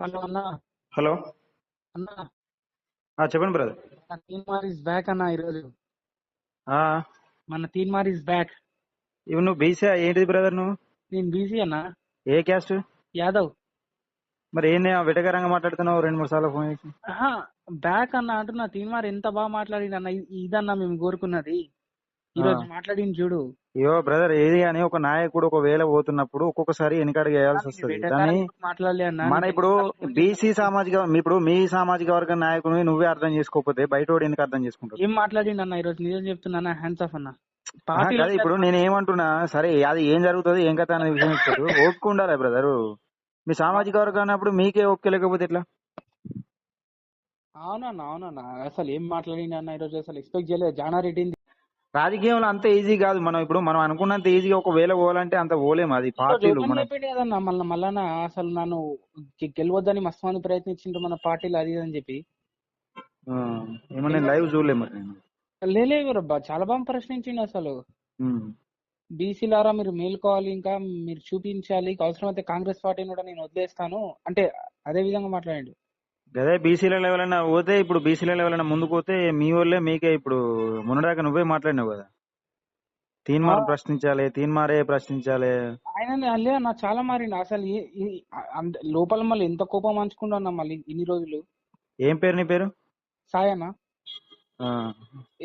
Hello అన్న. Hello. అన్న. ఆ, చెప్పండి బ్రదర్. మన తీన్మార్ ఇస్ బ్యాక్ అన్న ఈరోజు. ఆ, మన తీన్మార్ ఇస్ బ్యాక్. ఇవి నువ్వు బీసీ ఏంటిది బ్రదర్ నువ్వు? నేను బిజీ అన్న. ఏ క్యాస్ట్? యాదవ్. మరి ఏంది వెటకరంగా మాట్లాడుతున్నావు రెండు మూడు సార్లు ఫోన్ చేసి? బ్యాక్ అన్న అంటున్నా తీన్మార్ ఎంత బాగా మాట్లాడింది అన్న ఇ- ఇదన్న మేము కోరుకున్నది. ఈ రోజు. మాట్లాడింది చూడు. అయ్యో బ్రదర్ ఏది అని ఒక నాయకుడు ఒక వేళ పోతున్నప్పుడు ఒక్కొక్కసారి వెనకాడికి వేయాల్సి వస్తుంది. కానీ మన ఇప్పుడు బీసీ సామాజిక ఇప్పుడు మీ సామాజిక వర్గ నాయకుడిని నువ్వే అర్థం చేసుకోకపోతే బయట ఎందుకు అర్థం చేసుకుంటారు ఏం మాట్లాడిండు అన్న ఈ రోజు? నిజం చెప్తున్నా హ్యాండ్స్ ఆఫ్ అన్న. కాదు ఇప్పుడు నేను ఏమంటున్నా సరే అది ఏం జరుగుతుంది ఏం కథ అనే విషయం ఇస్తారు ఓపిక ఉండాలి బ్రదర్ మీ సామాజిక వర్గం అన్నప్పుడు మీకే ఓపిక లేకపోతే ఎట్లా? అవునన్న అవునన్న. అసలు ఏం మాట్లాడిండు అన్న ఈ రోజు? అసలు ఎక్స్పెక్ట్ చేయలేదు. జానారెడ్డిని రాజకీయంలో అంత ఈజీ కాదు. మనం ఇప్పుడు మనం అనుకున్నంత ఈజీగా ఒక వేళ పోవాలంటే అంత పోలేము. అది పార్టీలు కదన్న మళ్ళీ మళ్ళా అసలు నన్ను గెలవద్దని మస్తు మంది ప్రయత్నించిండ్రు మన పార్టీలో అది అని చెప్పి. ఆ, ఏమో నేను లైవ్ చూడలే మరి నేను. రబ్బా చాలా బాగా ప్రశ్నించిండు అసలు. బీసీలారా మీరు మేల్కోవాలి ఇంకా మీరు చూపించాలి అవసరమైతే కాంగ్రెస్ పార్టీని కూడా నేను వదిలేస్తాను. అంటే అదే విధంగా మాట్లాడండి. అదే బీసీల లెవెల్ పోతే ఇప్పుడు బీసీల లెవెల్ ముందుకు పోతే మీ వాళ్ళే మీకే ఇప్పుడు మొన్నదాకా నువ్వే మాట్లాడినావు కదా. తీన్మార్. ప్రశ్నించాలి తీన్మారే ప్రశ్నించాలి. ఆయన అల్లే నా చాలా మారిండు. అసలు లోపల మళ్ళీ ఎంత కోపం పంచుకుంటున్నా మళ్ళీ ఇన్ని రోజులు. ఏం పేరు నీ పేరు.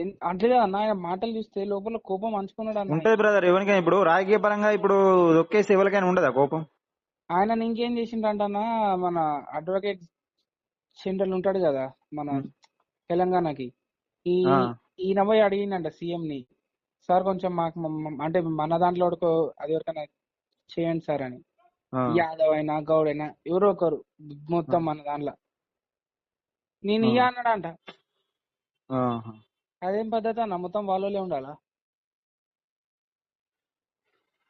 ఎన్- అంటే అన్న ఆయన మాటలు చూస్తే లోపల కోపం పంచుకున్నాడు ఉంటది బ్రదర్ ఎవరికైనా ఇప్పుడు రాజకీయ పరంగా ఇప్పుడు దొక్కేసి ఎవరికైనా ఉండదా కోపం? ఆయన ఇంకేం చేసిండంటన్నా మన అడ్వకేట్ సెంటర్ ఉంటాడు కదా మన. తెలంగాణకి ఈ. ఈయన పోయి అడిగిందంట సీఎం ని సార్ కొంచెం మాకు అంటే మన దాంట్లో అది ఎవరికైనా చేయండి సార్ అని. యాదవ్ అయినా గౌడ్ అయినా ఎవరో ఒకరు మొత్తం మన దాంట్లో నేను. ఇయ్య అన్నాడంట. అదేం పద్ధతి అన్న మొత్తం వాళ్ళలో ఉండాలా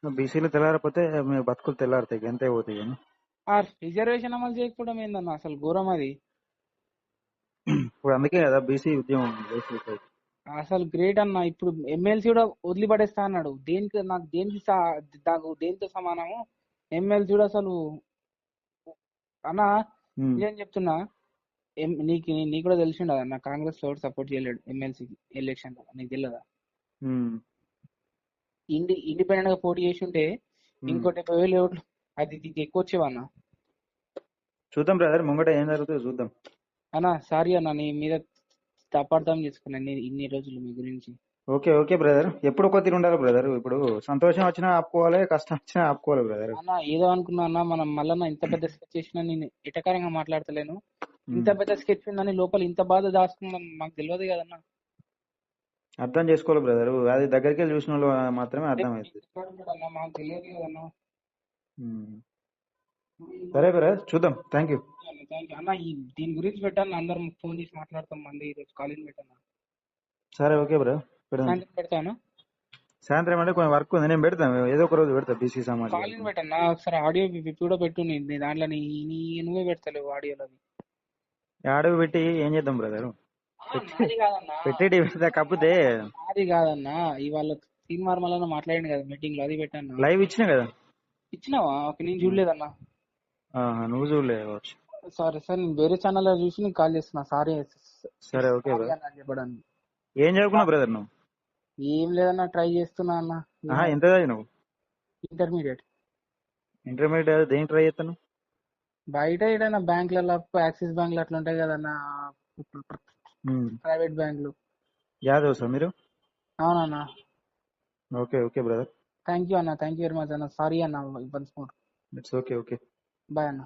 బీసీలు తెల్లారపోతే మీ బతుకులు తెల్లారుతాయి ఎంతే పోతాయి కానీ ఆ రిజర్వేషన్ అమలు చేయకపోవడం ఏందన్న అసలు ఘోరం అది ఇప్పుడు అందుకే కదా బీసీ ఉద్యమం. అసలు గ్రేట్ అన్న ఇప్పుడు ఎమ్మెల్సీ కూడా వదిలిపడేస్తా అన్నాడు దేనికి నాకు దేనికి నాకు దేనితో సమానము ఎమ్మెల్సీ కూడా అసలు అన్న ఉమ్. నిజం చెప్తున్నా నీకు నీకు కూడా తెలిసి ఉండదు అన్న కాంగ్రెస్లో సపోర్ట్ చేయలేడు ఎమ్మెల్సీకి ఎలక్షన్ నీకు తెలియదా ఉమ్. ఇండి ఇండిపెండెంట్గా పోటీ చేసి ఉంటే ఉమ్. ఇంకో డెబ్బై వేలు అది ఎక్కువ వచ్చేవన్న చూద్దాం బ్రదర్ ముంగట ఏం జరుగుతుందో చూద్దాం అన్న సారీ అన్న నీ మీద తప్పర్థం చేసుకున్నాను నేను ఇన్ని రోజులు మీ గురించి. Okay okay brother. ఎప్పుడు తీరు ఉండాలి బ్రదర్. ఇప్పుడు సంతోషం వచ్చినా ఆపుకోవాలి కష్టం వచ్చినా ఆపుకోవాలి బ్రదర్. అన్న ఏదో అనుకున్నా అన్న మనం మళ్ళా ఇంత పెద్ద స్కెచ్ చేసినా నేను ఎటకారంగా మాట్లాడతలేను. ఇంత పెద్ద స్కెచ్ ఉందని లోపల ఇంత బాధ దాచుకున్నాం మాకు తెలియదు కదన్న అర్థం చేసుకోవాలి బ్రదర్. అది దగ్గరికి వెళ్ళి చూసిన వాళ్ళు మాత్రమే అర్థమవుతుంది అన్న, మాకు తెలియదు కదన్న. సరే బ్రదర్ చూద్దాం. Thank you you. అన్న ఈ దీని గురించి పెట్టాను అందరం ఫోన్ చేసి మాట్లాడతాం మళ్ళీ ఈరోజు కాలేజ్ పెట్టాను సరే ఓకే పెడదాం. సాయంత్రం పెడతాను. సాయంత్రం అంటే కొంచెం వర్క్ ఉంది నేను పెడతాను. ఏదో ఒక రోజు పెడతా బీసీ సమాజం. కాలేజ్ పెట్టాను ఒకసారి ఆడియో కూడా పెట్టు నీ నీ దాంట్లో నువ్వే పెడతలేవు ఆడియోలో అడవి పెట్టి ఏం చేద్దాం బ్రదర్? నాది కాదన్నా. పెట్టి పెడతా కాకపోతే నాది కాదన్నా. ఇవాళ తీన్మార్ మళ్ళీ మాట్లాడింది కదా మీటింగ్లో అది పెట్టాను లైవ్ ఇచ్చిన కదా? ఇచ్చినావా? ఓకే నేను చూడలేదన్నా. నువ్వు చూడలే కావచ్చు. సారీ సార్ నేను వేరే ఛానల్ చూసి నీకు కాల్ చేస్తున్నా. సారీ సరే ఓకే సారీ బ్రదర్. అన్న చెప్పడానికి ఏం చదువుకున్నావు బ్రదర్ నువ్వు? ఏం లేదన్నా ట్రై చేస్తున్నా అన్న. ఆహా, ఎంత చదివినావు? ఇంటర్మీడియట్. ఇంటర్మీడియట్ దేనికి ట్రై చేస్తాను? బయట ఏదైనా బ్యాంకులలో యాక్సిస్ బ్యాంకులు అట్లా ఉంటాయి కదన్నా. ప్రైవేట్ బ్యాంకులు. యాదవ్ సార్ మీరు? అవునన్నా. Okay okay brother. Thank you అన్న థ్యాంక్ యూ వెరీ మచ్ అన్న. సారీ అన్న once more. It's okay okay. Bye అన్న.